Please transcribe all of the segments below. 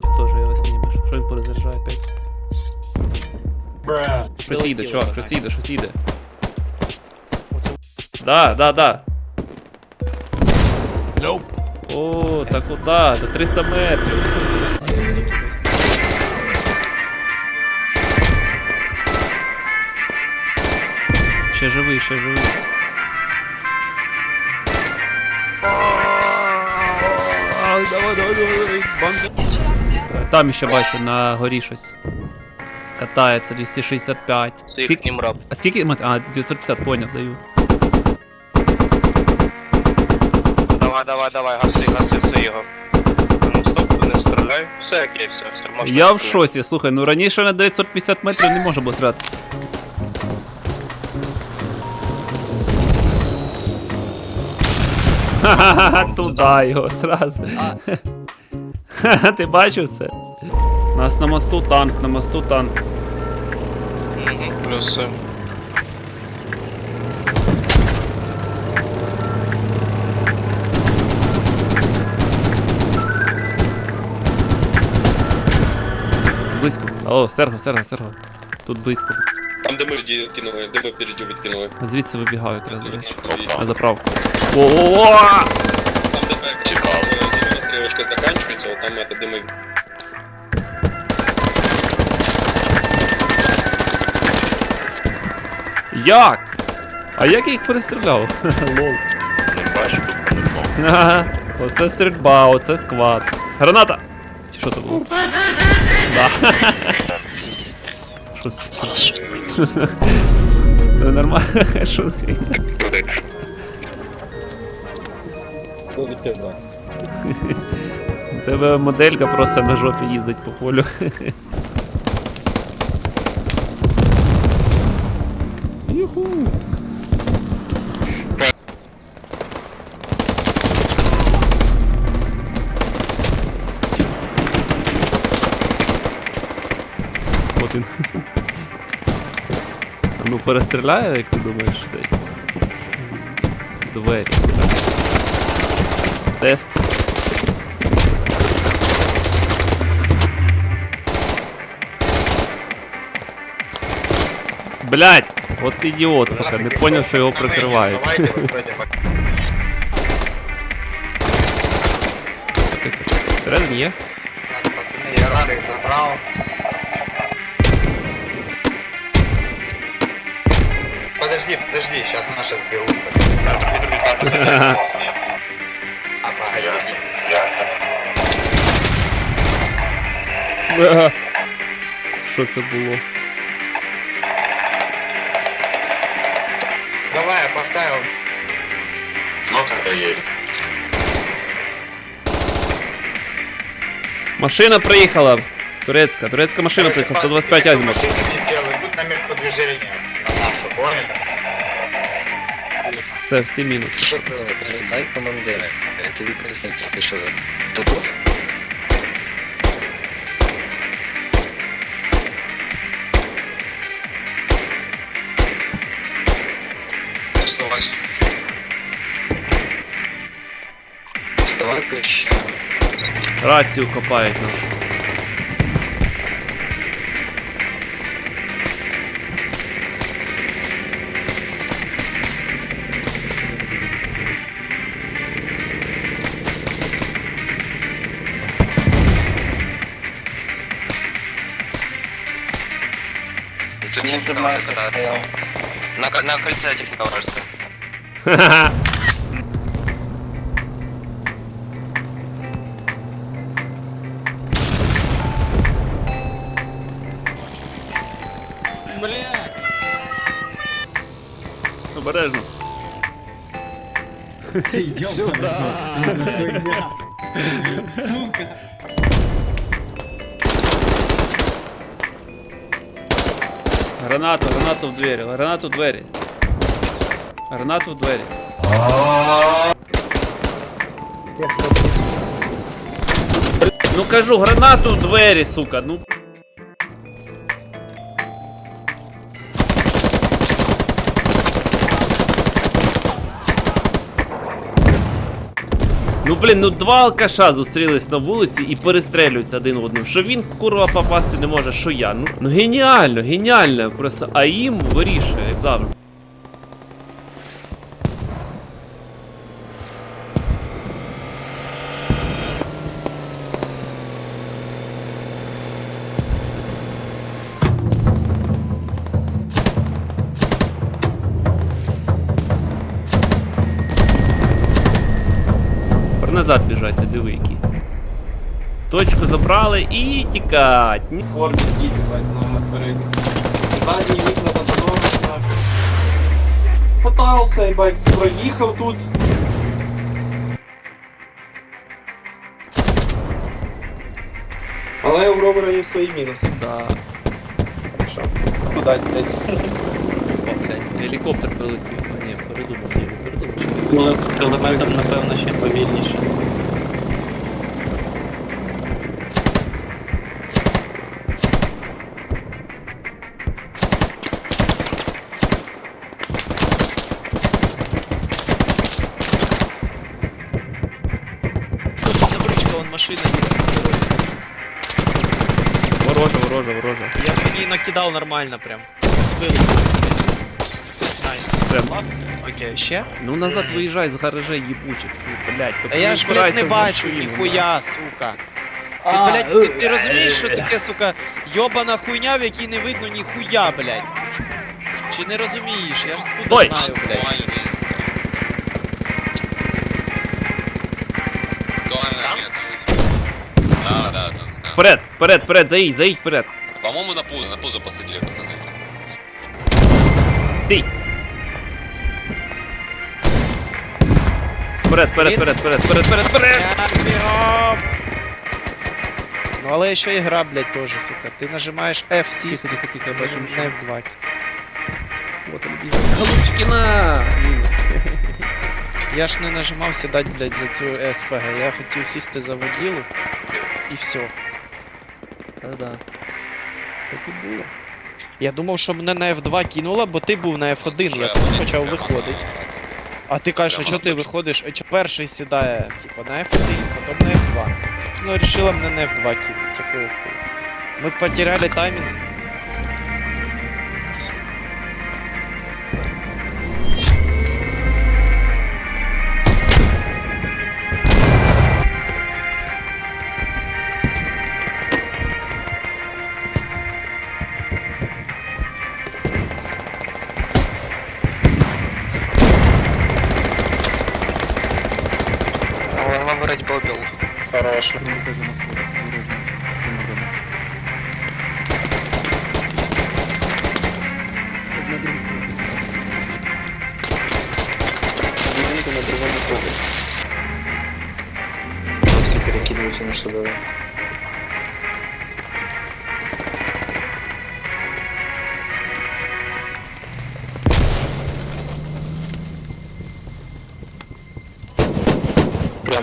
Тоже його знімеш. Що він порозряджає опять? Щось їде, Прилетіло, чувак, щось їде, щось їде. Оце Да, да, да. О, та куди? До 300 метрів. Ще живий, ще живий. Давай, давай, давай, бомби. Там ще бачу на горі щось. Катається 265. Це Скільки- їхнім раб. а скільки мет- А, 950, поняв, даю. Давай, давай, давай, гаси, гаси, все його. Ну, стоп, не стріляй. Все окей, все, все, можна. Я в стріляти. шоці, слухай, ну раніше на 950 метрів не можна було стріляти. Ха-ха-ха, туди його сразу. Ха-ха, Ти бачив це? Нас на мосту танк, на мосту танк. Е, Близько. Алло, Серго, Серго, Серго. Тут близько. Там де ми кинули, де ми впереді відкинули. Звідси вибігають, треба, до речі. На заправку. О-о-о! Там де Цікаво. стрілочка заканчується, там это, де ми Як? А як я їх перестріляв? Лол. Ага, оце стрільба, оце сквад. Граната! Чи що це було? Да. Що це? Ну нормально, шутки. У тебе моделька просто на жопі їздить по полю. Юху. От він. А Ну перестріляє, як ти думаєш, цей? З двері. Так. Тест. Блять! От ідіот, сука, не поняв, що його прикривають. Всередині є? Пацаны, я ралик забрал. Подожди, подожди, сейчас наши сберутся. А погоди. Що це було? Давай, я поставил. Машина приїхала! Турецька, турецька машина Короче, приїхала, пацаны, 125 никакой азимут. машины не делай, будь на метку движения. На нашу, понял? Все, всі мінус. Що передай командира. Я тобі поясню, тільки що за. Тобто, вставай пише. Рацію копають нашу. Тут техніка надо кататися. На, ко- на кольце техніка вражеская. Обережно. Гранату, гранату в двері, гранату в двері. Гранату в двері. Ну кажу, гранату в двері, сука, ну. Ну блін, ну два алкаша зустрілись на вулиці і перестрелюються один в одним. Що він, курва, попасти не може, що я. Ну, ну геніально, геніально. Просто АІМ вирішує, як завжди. Тепер назад біжайте, диви які. Точку забрали і тікать. Ні. Форд їде, на вперед. Задні вікна заборонено. Пытался, ебать, проїхав тут. Але у ровера є свої мінуси. Да. Що? Куда, блядь? О, блядь, гелікоптер прилетів. А ні, передумав, ні, не передумав. Ну, з кілометром, напевно, ще повільніше. Машина їде. Ворожа, ворожа, ворожа. Я по ній накидав нормально прям. Збив. Найс. Все. Окей, ще? Ну назад виїжджай з гаражей їбучих цих, блядь. Та я ж, блядь, не бачу, ніхуя, сука. Ти, блядь, ти, ти розумієш, що таке, сука, йобана хуйня, в якій не видно ніхуя, блядь? Чи не розумієш? Я ж Стой! откуда знаю, блядь. Вперед, вперед, вперед, заїдь, заїдь вперед. По-моему, на пузо, на пузо посадили, пацаны. Сій. Вперед, вперед, вперед, вперед, вперед, вперед, вперед. Я бігом! Ну але ще і гра, блядь, теж, сука. Ти нажимаєш F сісти, Тихо, тихо, тихо, бачу, не F2. Вот он біжить. Голубчики на! Мінус. Я ж не нажимав сідати, блядь, за цю СПГ. Я хотів сісти за воділу і все. Та-да. Так і було. Я думав, що мене на F2 кинуло, бо ти був на F1, я тут почав виходити. А ти кажеш, а чого ти виходиш? А чого перший сідає, типу, на F1, потім на F2. Ну, вирішила мене на F2 кинути, хуй. Ми потеряли таймінг.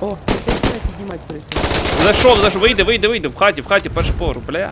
О, піднімати прийти. Зайшов, зайшов, вийди, вийди, вийди, в хаті, в хаті, перший поверх, бля.